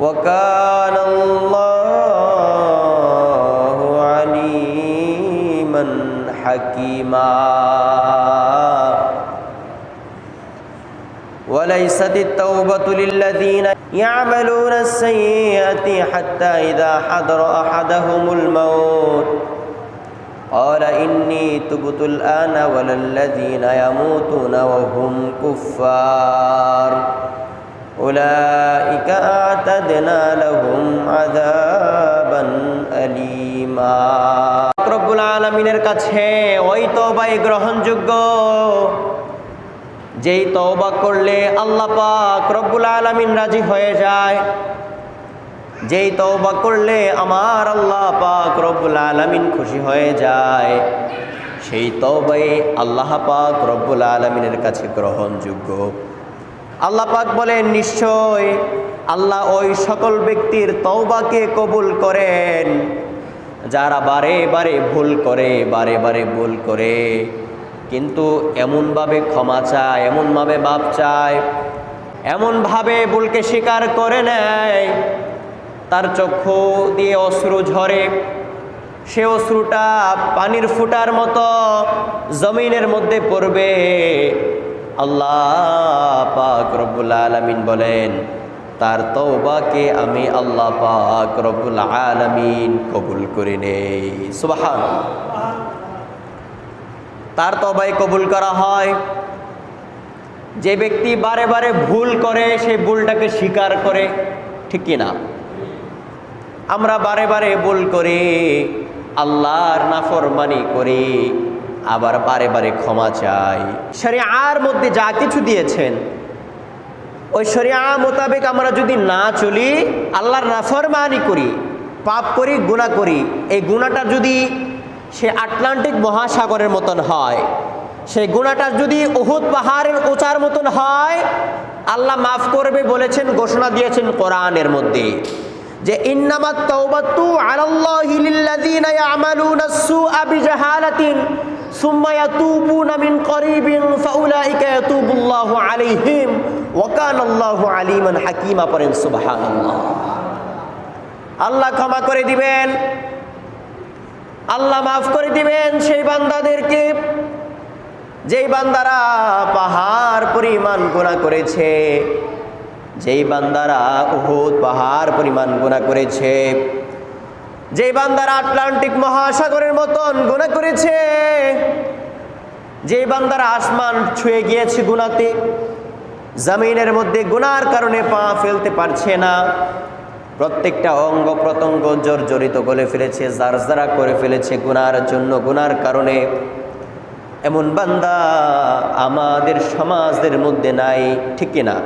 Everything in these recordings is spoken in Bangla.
وكان الله عليما حكيما. وليست التوبة للذين يعملون السيئات حتى إذا حضر أحدهم الموت. قال إني تبت الآن ولا الذين يموتون وهم كفار. أولئك أعتدنا لهم عذابا أليما রব্বুল আলমিনের কাছে ওই তবাই গ্রহণযোগ্য যেই তওবা করলে আল্লাহ পাক রব্বুল আলমিন রাজি হয়ে যায় যেই তওবা করলে আমার আল্লাহ পাক রব্বুল আলমিন খুশি হয়ে যায় সেই তওবাই আল্লাহ পাক রব্বুল আলমিনের কাছে গ্রহণযোগ্য আল্লাহ পাক বলেন, নিশ্চয় আল্লাহ ওই সকল ব্যক্তির তওবাকে কবুল করেন। যারা বারে বারে ভুল করে, বারে বারে ভুল করে, কিন্তু এমনভাবে ক্ষমা চায়, এমনভাবে বাপ চায়, এমনভাবে ভুলকে স্বীকার করে নেয়, তার চক্ষু দিয়ে অশ্রু ঝরে। সে অশ্রুটা পানির ফুটার মতো জমিনের মধ্যে পড়বে। আল্লাহ পাক রব্বুল আলমিন বলেন, তার তৌবাকে আমি আল্লাহ পাক রব্বুল আলমিন কবুল করে নেই। সুবাহান তার তবাই কবুল করা হয়। যে ব্যক্তি বারে বারে ভুল করে সেই ভুলটাকে স্বীকার করে, ঠিক কিনা আমরা বারে বারে ভুল করি, আল্লাহর নাফরমানি করি। আবার বারে বারে ক্ষমা চাই। শরিয়ার মধ্যে যা কিছু দিয়েছেন, ওই শরিয়া মোতাবেক আমরা যদি না চলি, আল্লাহর নাফরমানি করি, পাপ করি গুণা করি, এই গুণাটা যদি সে আটলান্টিক মহাসাগরের মতন হয়, সেই গুণাটা যদি উহুদ পাহাড়ের উঁচার মতন হয়, আল্লাহ মাফ করবে বলেছেন, ঘোষণা দিয়েছেন কোরআনের মধ্যে। যে ইন্নামাত তাওবাতু আলাল্লাহি লিল্লাযিনা ইয়ামালুনা আস-সুআ বিজাহালাতিন সুম্মা ইয়াতুবুনা মিন করিবিন ফাউলাইকা ইয়াতুবুল্লাহু আলাইহিম ওয়া কানাল্লাহু আলিমান হাকীমা পড়েন, সুবহানাল্লাহ। আল্লাহ ক্ষমা করে দিবেন। আল্লাহ মাফ করে দিবেন সেই বান্দাদেরকে। যেই বান্দারা পাহাড় পরিমাণ গুণা করেছে যেই বান্দারা উহুদ পাহাড় পরিমাণ গুণা করেছে, যেই বান্দারা আটলান্টিক মহাসাগরের মতন গুণা করেছে, যেই বান্দারা আসমান ছুঁয়ে গিয়েছে গুণাতে জমিনের মধ্যে গুনার কারণে পা ফেলতে পারছে না, প্রত্যেকটা অঙ্গ প্রত্যঙ্গ জর্জরিত করে ফেলেছে, জারজারা করে ফেলেছে গুনার জন্য, গুনার কারণে। এমন বান্দা আমাদের সমাজের মধ্যে নাই, ঠিক কিনা?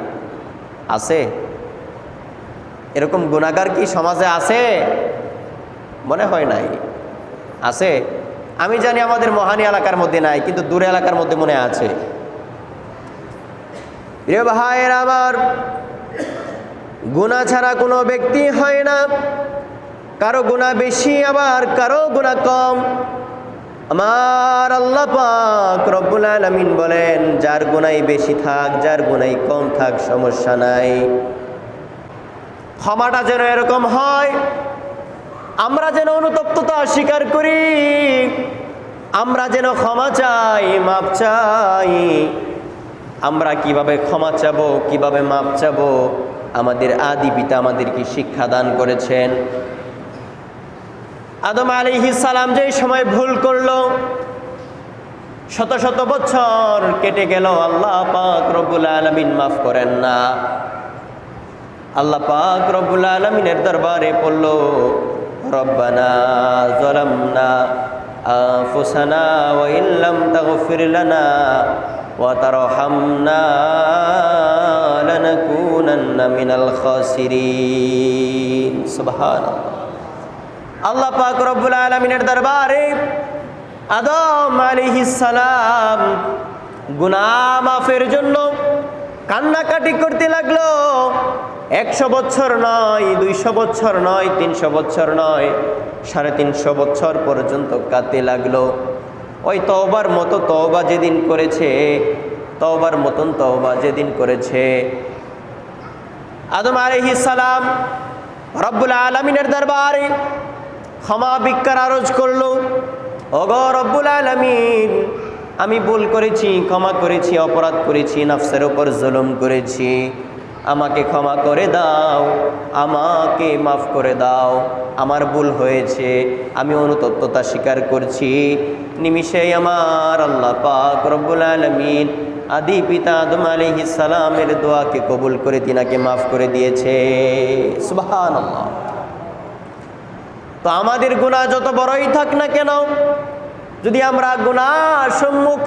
আছে? এরকম গুণাগার কি সমাজে আছে? মনে হয় নাই। আছে? আমি জানি আমাদের মহানি এলাকার মধ্যে নাই, কিন্তু দূরে এলাকার মধ্যে মনে আছে। রে ভাইয়ের আমার, গুণা ছাড়া কোনো ব্যক্তি হয় না। কারও গুণা বেশি, আবার কারও গুণা কম। আমার আল্লাহ পাক রব্বুল আলামিন বলেন, যার গুনাই বেশি থাক, যার গুনাই কম থাক, সমস্যা নাই। ক্ষমাটা যেন এরকম হয়। আমরা যেন অনুতপ্ততা স্বীকার করি। আমরা যেন ক্ষমা চাই, মাপ চাই। আমরা কীভাবে ক্ষমা চাবো, কীভাবে মাপ চাবো? আমাদের আদি পিতা আমাদেরকে শিক্ষা দান করেছেন। আদম আলী সালাম যে সময় ভুল করল, শত শত বছর কেটে গেল, আল্লাহ পাক রবুল আলমিন মাফ করেন না। আল্লাহ পাক রবুল আলমিনের দরবারে পড়ল রব্বানা জলামনা না ওয়া ইল্লাম সুবহানাল্লাহ। আল্লাহ পাক রব্বুল আলমিনের দরবারে আদম সালাম গুনাহ মাফের জন্য কান্নাকাটি করতে লাগল। একশো বছর নয়, দুইশো বছর নয়, তিনশো বছর নয়, সাড়ে তিনশো বছর পর্যন্ত কাঁদতে লাগল। ওই তওবার মতো তওবা যেদিন করেছে, তওবার মতন তওবা যেদিন করেছে। আদম আলাইহিস সালাম রব্বুল আলমিনের দরবারে ক্ষমা ভিক্ষার আরজ করল। অগ রব্বুল আলমিন, আমি ভুল করেছি, ক্ষমা করেছি, অপরাধ করেছি, নফসের ওপর জুলুম করেছি। আমাকে ক্ষমা করে দাও, আমাকে মাফ করে দাও। আমার ভুল হয়েছে, আমি অনুতপ্ততা স্বীকার করছি। নিমিষেই আমার আল্লাহ পাক রব্বুল আলমিন আদি পিতা আদম আলাইহিস সালামের দোয়াকে কবুল করে তিনাকে মাফ করে দিয়েছে। সুবহানাল্লাহ। তো আমাদের গুনাহ যত বড়ই থাক না কেন যদি আমরা গুনাহ সম্মুখ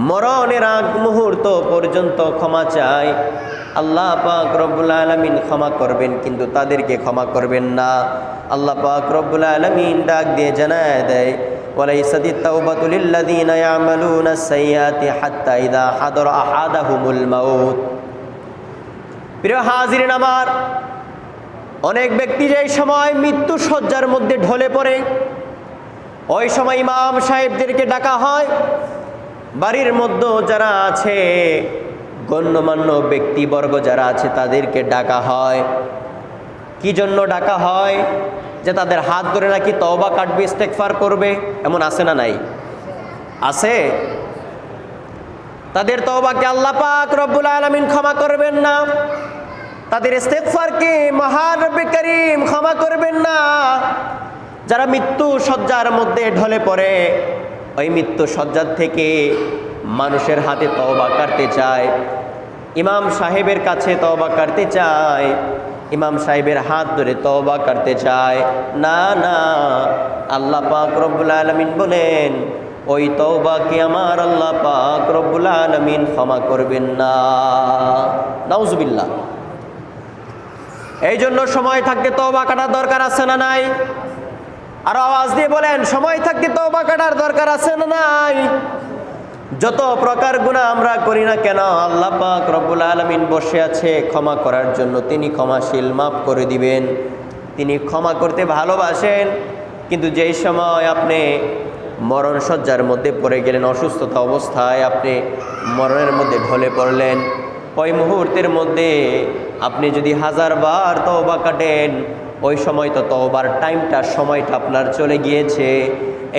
মরণের আগ মুহূর্ত পর্যন্ত ক্ষমা চাই আল্লাহ পাক রব্বুল আলমিন ক্ষমা করবেন কিন্তু তাদেরকে ক্ষমা করবেন না আল্লাহ পাক রব্বুল আলমিন ডাক দিয়ে জানায় দেয় وليست التوبة للذين يعملون السيئات حتى إذا حضر أحدهم الموت প্রিয় হাজিরিন আমার অনেক ব্যক্তি যে সময় মৃত্যু সজ্জার মধ্যে ঢলে পড়ে। ওই সময় ইমাম সাহেবদেরকে ডাকা হয়। বাড়ির মধ্যে যারা আছে, গণ্যমান্য ব্যক্তিবর্গ যারা আছে, তাদেরকে ডাকা হয়। কি জন্য ডাকা হয়? যে তাদের হাত ধরে নাকি তওবা কাটবে ইস্তেকফার করবে, এমন আছে না নাই? আছে। তাদের তওবাকে আল্লাহ পাক রব্বুল আলামিন ক্ষমা করবেন না। তাদের ইস্তেকফারকে মহান রব্বে করিম ক্ষমা করবেন না। যারা মৃত্যু সজ্জার মধ্যে ঢলে পড়ে, ওই মৃত্যু সজ্জার থেকে মানুষের হাতে তওবা কাটতে চায়, ইমাম সাহেবের কাছে তওবা কাটতে চায়, ইমাম সাহেবের হাত ধরে তওবা কাটতে চায়। না না, আল্লাহ পাক রব্বুল আলমিন বলেন, ওই তওবাকে আমার আল্লাহ পাক রব্বুল আলমিন ক্ষমা করবেন না। নাউজুবিল্লাহ। এই জন্য সময় থাকতে তওবা কাটার দরকার আছে না নাই? আর আওয়াজ দিয়ে বলেন, সময় থাকতে তওবা কাটার দরকার আছে না নাই? যত প্রকার গুণা আমরা করি না কেন, আল্লাহ পাক রব্বুল আলমিন বসে আছে ক্ষমা করার জন্য। তিনি ক্ষমাশীল, মাফ করে দিবেন। তিনি ক্ষমা করতে ভালোবাসেন। কিন্তু যেই সময় আপনি মরণ সজ্জার মধ্যে পড়ে গেলেন, অসুস্থতা অবস্থায় আপনি মরণের মধ্যে ঢলে পড়লেন, ওই মুহূর্তের মধ্যে আপনি যদি হাজারবার তওবা কাটেন, ওই সময় তো তওবার টাইমটা, সময়টা আপনার চলে গিয়েছে।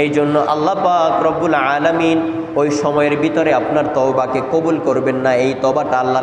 এই জন্য আল্লাহ পাক রব্বুল আলামিন ওই সময়ের ভিতরে আপনার তওবাকে কবুল করবেন না। এই তবাটা আল্লাহর